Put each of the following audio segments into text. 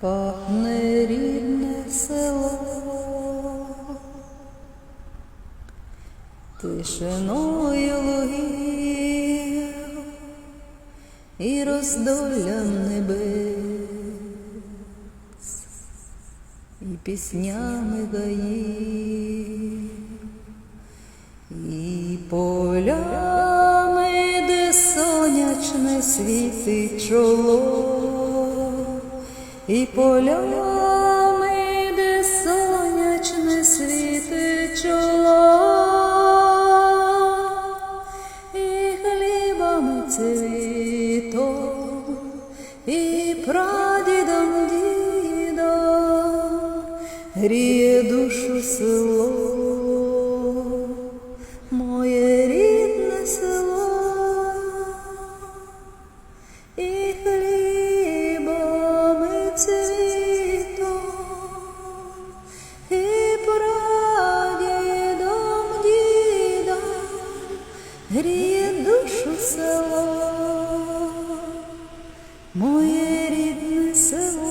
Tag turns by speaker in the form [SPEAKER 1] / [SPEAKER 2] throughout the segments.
[SPEAKER 1] пахне рідне село, тишиною лугів і роздоллям небес, і піснями гаїв, і полями, де сонячне світить чоло, і полями, де сонячне світить чоло, і хлібами цвітом, і прадідом дідом гріє душу село, моє гріє душу село, моє рідне село.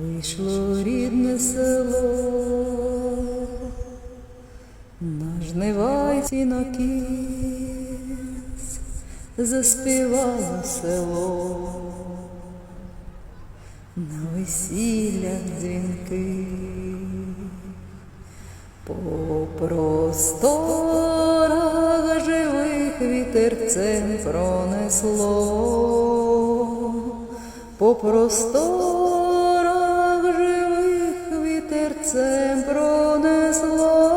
[SPEAKER 1] Вийшло рідне село, на жнивайці на кіс, заспівало село, на весіллях дзвінки, по просторах живих вітерцем пронесло, по просторах живих вітерцем пронесло,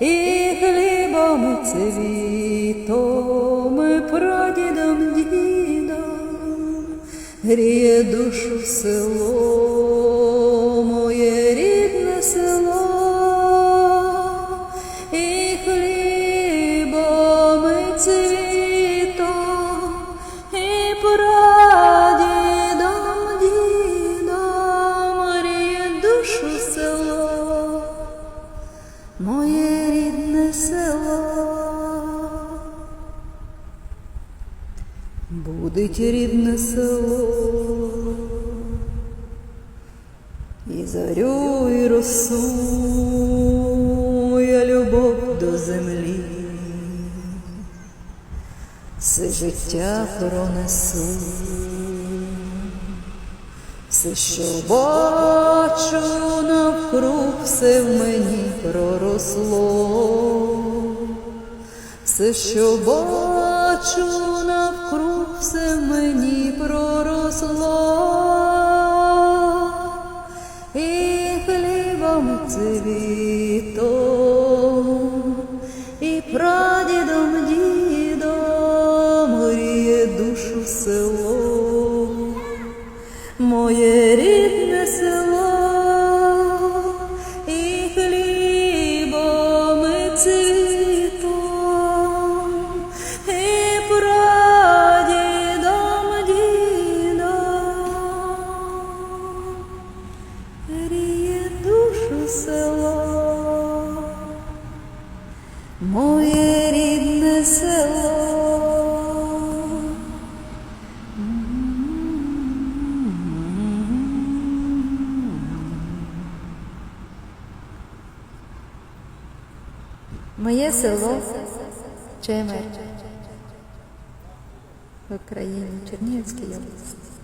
[SPEAKER 1] і хлібом цвітом, прадідом дідом гріє душу село, моє село, і хлібом, і цвітом, і прадідом душу село, моє рідне село. Будить рідне село, зарю, і росу, я любов до землі, все життя пронесу, все, що бачу навкруг, все в мені проросло. Все, що бачу навкруг, все в мені проросло, цвітом, і прадідом дідом гріє душу село, моє рідне село, село, моє рідне село. Моє село Чемер в Україні, Чернігівській області.